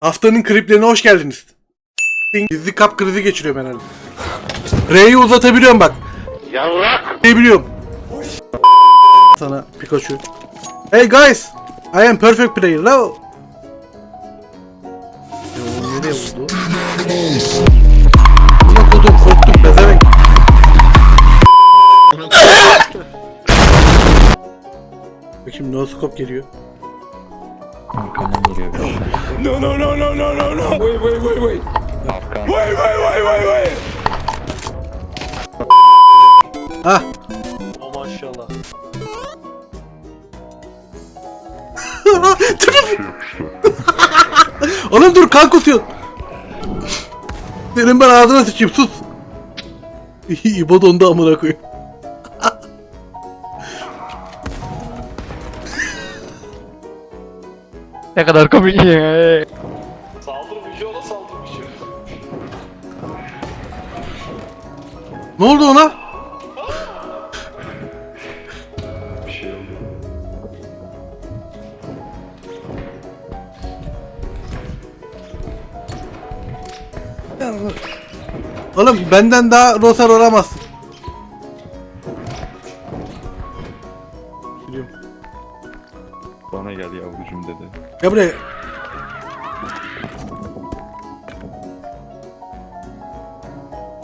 Haftanın kliplerine hoş geldiniz. Gizli kap krizi geçiriyorum herhalde. R'yi uzatabiliyorum bak. Yavrak. biliyorum. Sana Pikachu. Hey guys. I am perfect player. No. Ya o nereye vurdu? Buna kodum korktum pezevenk. Bakayım no scope geliyor. Arkamdan geliyor bir No, no, no, no, no, no, no. Wait, wait, wait, wait. Arkan. Wait, wait, wait, wait, wait. Ah. O maşallah. Oğlum dur kan kusuyor. Senin ben ağzına sıçayım sus. İbo dondu amına koyayım. Ne kadar komik ya. Saldırmış yola saldırmış. Ne oldu ona? Oğlum benden daha Rosar olamazsın. Gel buraya.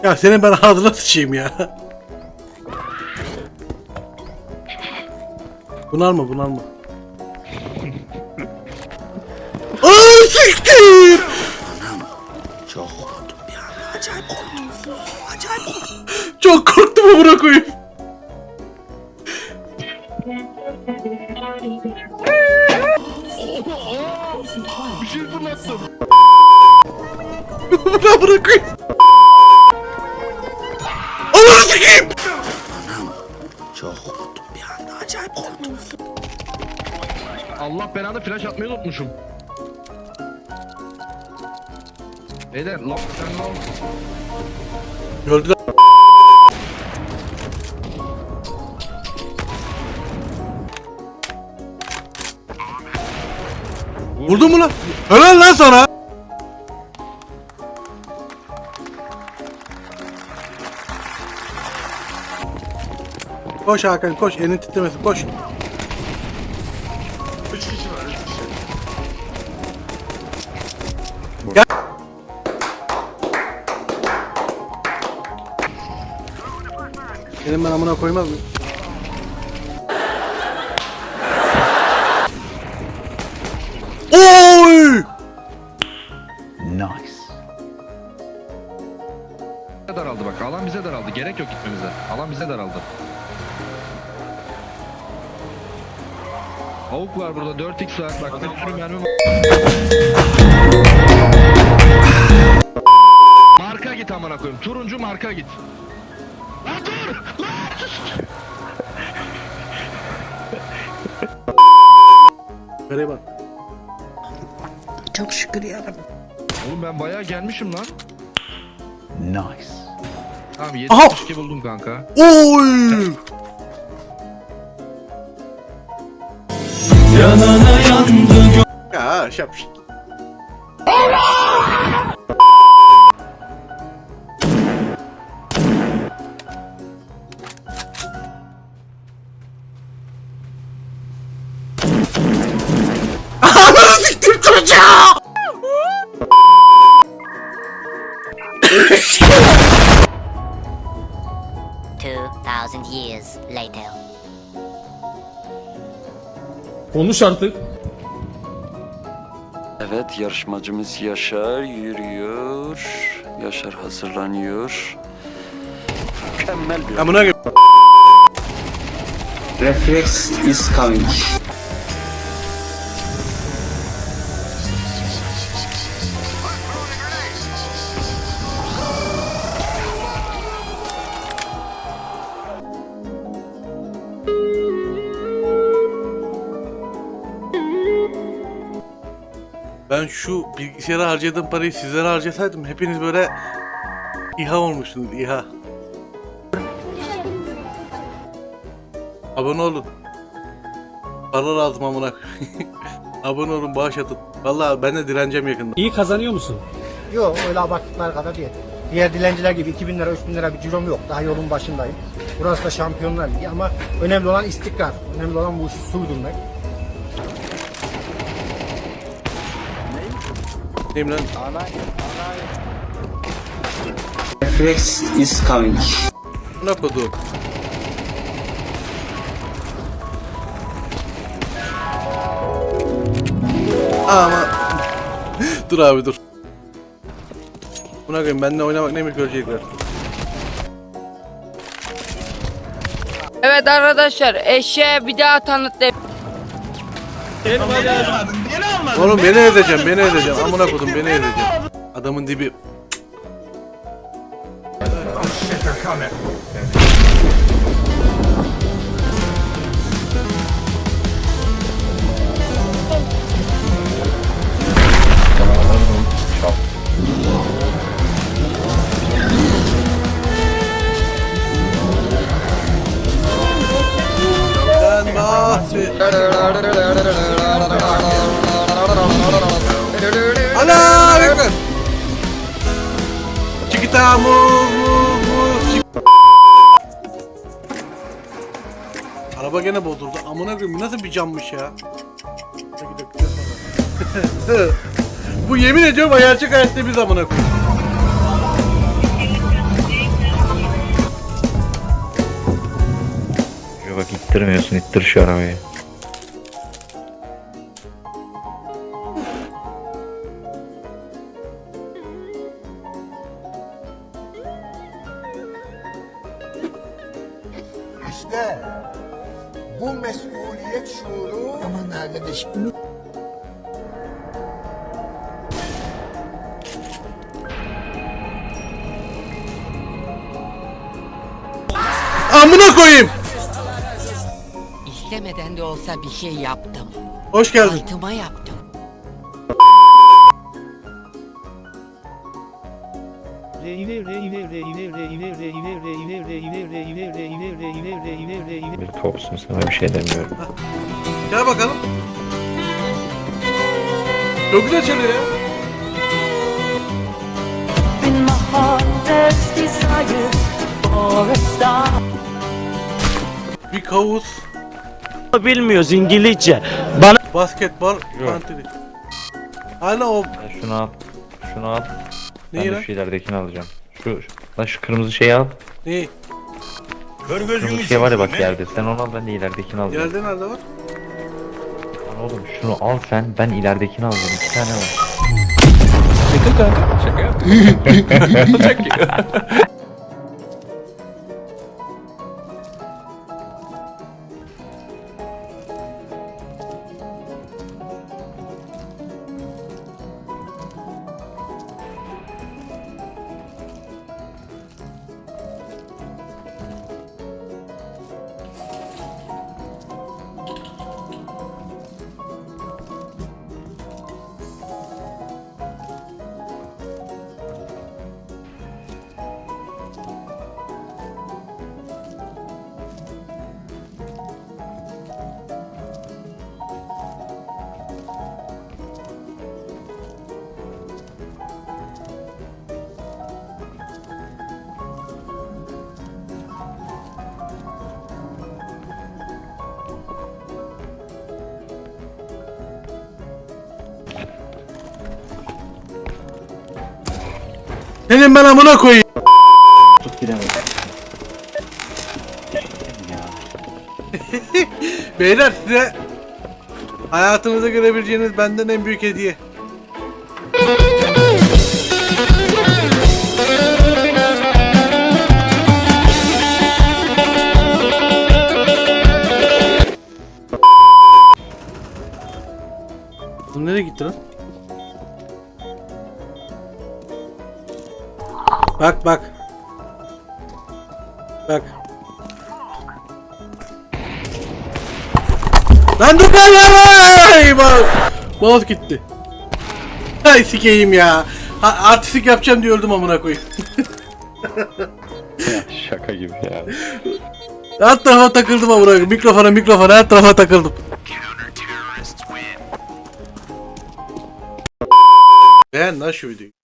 Ya senin ben ağzına sıçayım ya. Bunalma bunalma. Aa siktir! Çok korktum bir anda. Acayip korktum. Acayip korktum. Çok korktum amına koyayım. Şey fırlattım. Buna bırakayım. Allah'ını sikeyim. Çok korktum bir anda. Acayip korktum. Allah belanı flash atmayı unutmuşum. Beyler lan sen lan. Gördüler. Vurdun mu lan? Helal lan sana. Koş Hakan koş elin titremesin koş. Gel. Senin ben amına koymaz mı? Oy! Bize daraldı bak. Alan bize daraldı. Gerek yok gitmemize. Alan bize daraldı. Avuk var burada. 4x var. Bak bir sürü mermi var. Marka git amına koyayım. Turuncu marka git. Lan dur! Lan! Nereye bak. Çok şükür yarabbim. Oğlum ben bayağı gelmişim lan. Nice. Tamam Aha! 72 buldum kanka. Oy! Ya şapşik. 2,000 years later. Konuş artık. Evet yarışmacımız Yaşar yürüyor. Yaşar hazırlanıyor. Mükemmel bir... Amına Reflex is coming. Ben şu bilgisayara harcadığım parayı sizlere harcasaydım hepiniz böyle İHA olmuşsunuz İHA. Abone olun. Para lazım amına. Abone olun bağış atın. Vallahi ben de direneceğim yakında. İyi kazanıyor musun? Yok öyle abarttıkları kadar değil. Diğer dilenciler gibi 2000 lira 3000 lira bir cirom yok. Daha yolun başındayım. Burası da şampiyonlar ligi ama önemli olan istikrar. Önemli olan bu işi sürdürmek. Neyim lan? Reflex is coming. Ne kodu? Ama dur abi dur. Buna koyayım benimle oynamak neymiş görecekler. Evet arkadaşlar eşeğe bir daha tanıtlayayım. Oğlum beni edeceğim beni edeceğim amına kodum beni edeceğim. Adamın dibi. Araba gene bozuldu. Amına koyayım nasıl bir cammış ya? Bu yemin ediyorum gerçek hayatta biz amına koyayım. Bak ittirmiyorsun ittir şu arabayı. Bu mesuliyet şuuru aman arkadaş Amına koyayım. İstemeden de olsa bir şey yaptım. Hoş geldin. Altıma yaptım. Bir topsun sana bir şey demiyorum. Gel bakalım. Çok güzel çalıyor ya. Bir kavus. Bilmiyoruz İngilizce. Bana Basketbol. Hala o şunu al. Şunu al. Ben neyi de lan? şu ileridekini alacağım. Şu, şu, lan şu kırmızı şeyi al. Neyi? Kırmızı şey var ya bak yerde. Sen onu al ben de ileridekini alacağım. Yerde nerede var? Lan oğlum şunu al sen ben ileridekini alacağım. İki tane var. Senin ben amına koyayım. Beyler size hayatınızda görebileceğiniz benden en büyük hediye. Bu nereye gitti lan? Bak bak. Bak. Lan dur lan lan! Mouse gitti. Ay sikeyim ya. Ha, artistik yapacağım diyordum amına koyayım. Şaka gibi ya. Her tarafa takıldım amına koyayım. Mikrofona mikrofona her tarafa takıldım. Beğen lan şu videoyu.